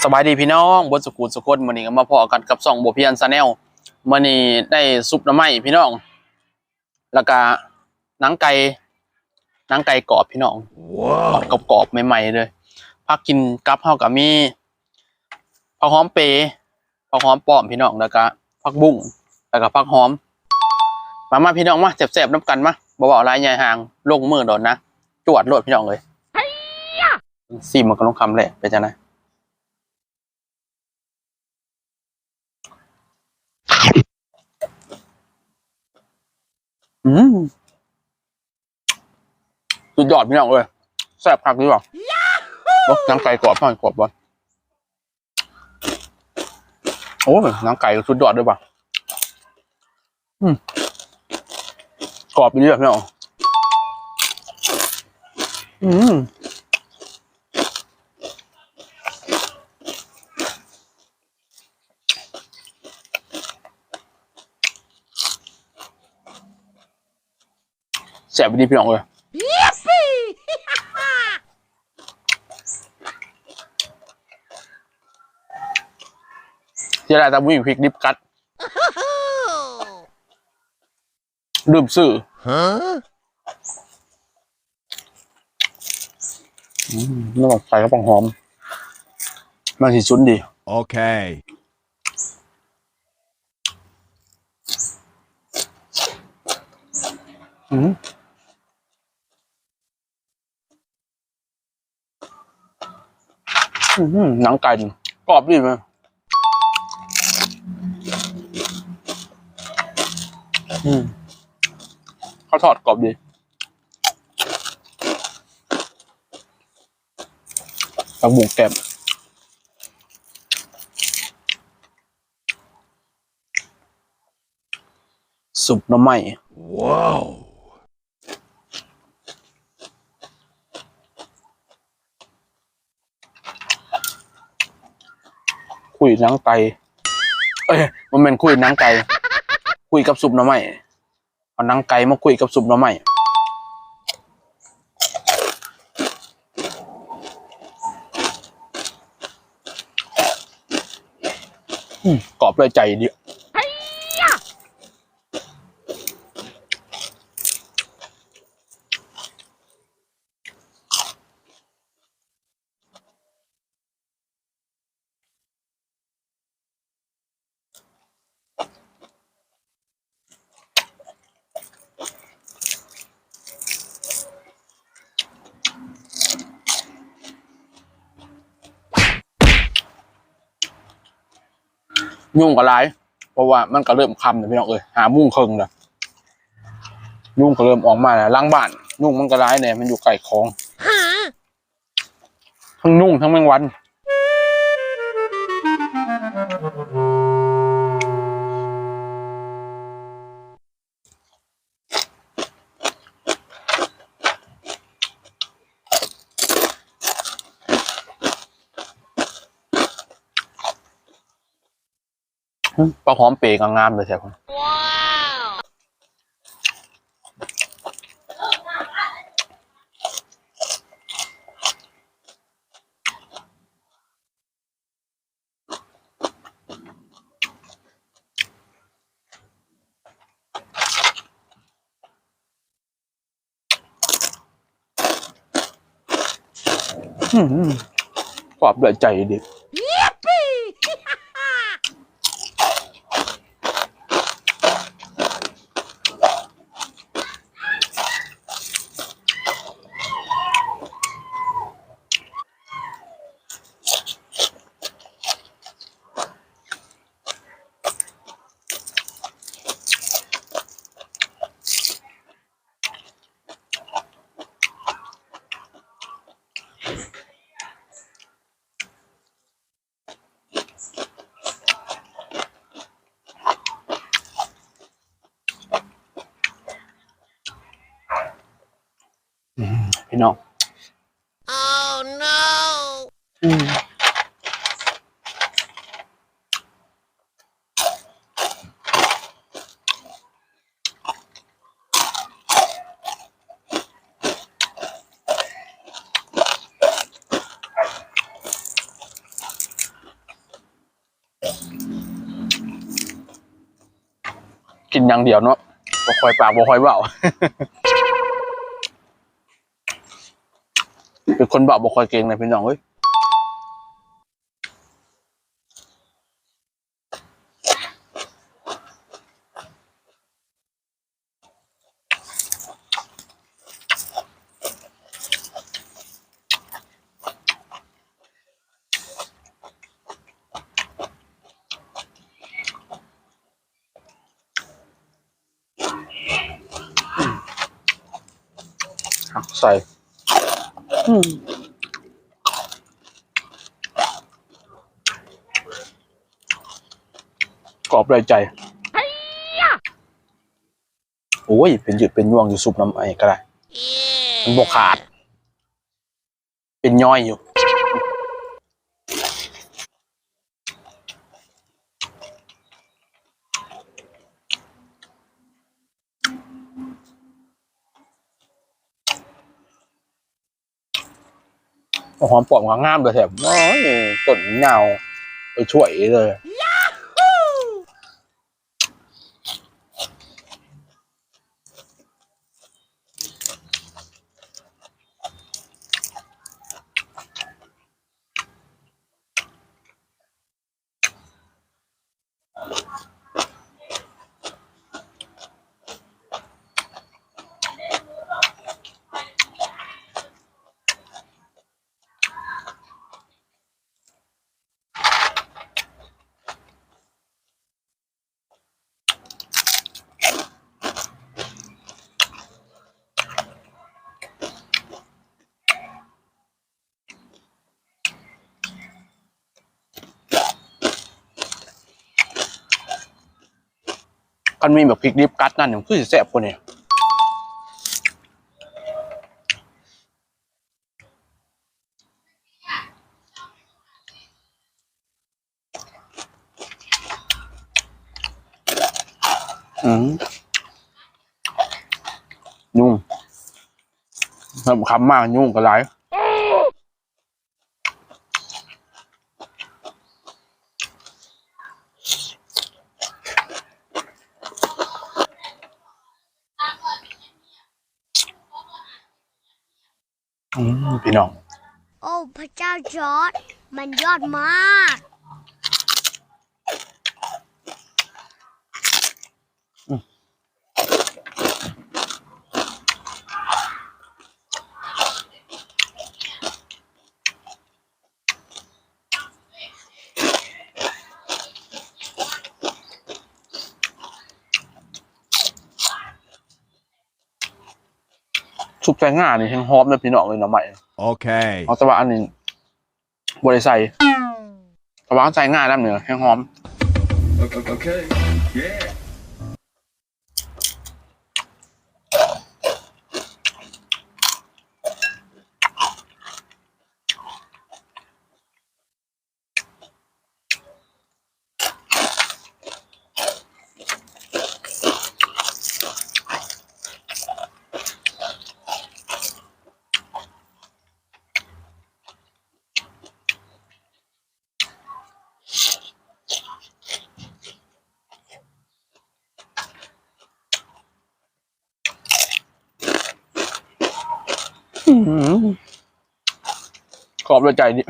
สบายดีพี่น้องบนสกุลสกุลมื้อนี้ก็มาพอกันกับสองบ่เพียนซาแนลมื้อนี้ได้ซุปหน้ำไม้พี่น้อง แล้วก็หนังไก่หนังไก่กรอบพี่น้องทอดกรอบๆใหม่ๆเลยพักกินกับเฮาก็มีผักหอมเปรย์ผักหอมป้อมพี่น้องแล้วก็ผักบุ้งแล้วก็ผักหอม มามาพี่น้องมาแซ่บๆน้ำกันมาบ่เว้าหลายใหญ่ห่างลงมือโดนนะจวดโลดพี่น้องเลยซีมันก็ลงคำแหละเป็นจังได อืมสุดยอดพี่น้องเลยแซ่บผักดีกว่าโอ้น้ำไก่กรอบมากกรอบวะโอ้ยน้ำไก่ก็สุดยอดด้วยป่ะอืมกรอบดีแบบพี่น้องอืม แซ่บดีพี่น้องเลยเจ๊ได้แต่วิ่งพริกดิบกัดดื่มซื่อ Huh? อืมนี่มันใส่กระป๋องหอม มันสิชุนดี Okay. อืมอืม หนังไก่กรอบดีไหมอืมเขาทอดกรอบดีตักบุกแกมสุปน้ำไม้ Whoa. คุยนังไก่เอ้ยมันเป็นคุยนังไก่คุยกับซุปหน่อไม้เอานังไก่มาคุยกับซุปหน่อไม้กรอบเลยใจดี ยุ่งกับไรเพราะว่ามันก็เริ่มคำเลยพี่น้องเอ้ยหามุ่งเคิงเลยยุ่งก็เริ่มออกมาแล้วล้างบ้านยุ่งมันก็ร้ายเนี่ยมันอยู่ไก่คลองทั้งนุ่งทั้งแมงวัน ปลาหอมเปรย์ก็งามเลยใช่ไหมอืมกรอบด้วยใจดี นาะ oh no อืมกินอย่างเดียวเนาะบ่คอยปากบ่คอยเบา เป็นคนเบาบ่ค่อยเก่งเลยพี่น้องเอ้ยใส่ อืมกรอบเลยใจโอ้ย เป็นหยุดเป็นย่วงอยู่ซุปน้ำไอ้ก็ได้ มันบกขาด เป็นย่อยอยู่ หอมปลอมงามเลยแถมต้นเงาไปช่วยเลย กันมีแบบพริกดิบกัดนั่นเนี่ยคือแซ่บกว่านี่อืมยุ่งทำคำมากยุ่งก็หลาย อืมพี่น้อง โอ้ พระเจ้าจอร์ดมันยอดมาก ซุปแตงง่านี่แห้งหอมเลยพี่น้องเลยเนาะใหม่ Okay. เอาแต่ว่าอันนี้บริใส่แต่ว่าใส่ง่ายน้ำเหนือแห้งหอม Okay. Yeah. ขอบเลยใจดิ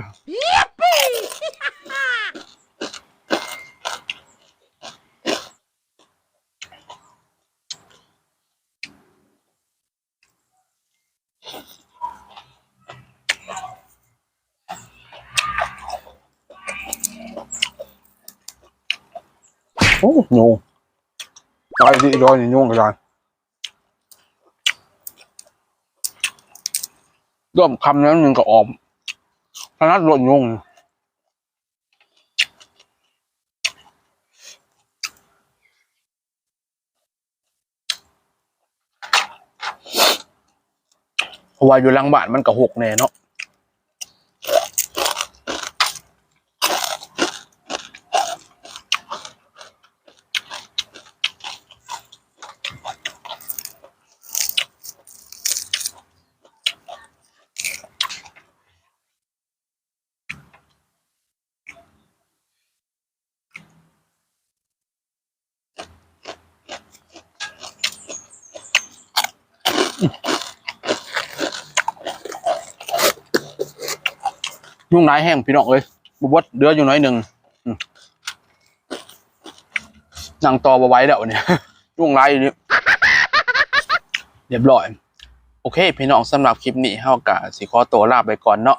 โอ้ยุงไปดิรอยนี่ยุงก็ได้ ร่วมคำนั้นหนึ่งก็ออมพนัดรถยุงเพราะว่าอยู่ลังบ้านมันก็หกแน่เนาะ ยุ่งร้ายแห้งพี่น้องเลยบุบดเดืออยู่น้อยหนึ่งนั่งต่อมาไว้แล้วเนี่ยยุ่งร้ายอยู่นี่เรียบร้อย โอเค พี่น้องสำหรับคลิปนี้เฮากะสิขอตัวลาไปก่อนเนาะ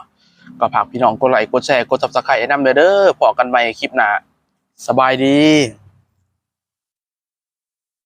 ก็ฝากพี่น้องกดไลค์กดแชร์กด Subscribe ให้นำเด้อเด้อพอกันใหม่คลิปหน้าสบายดี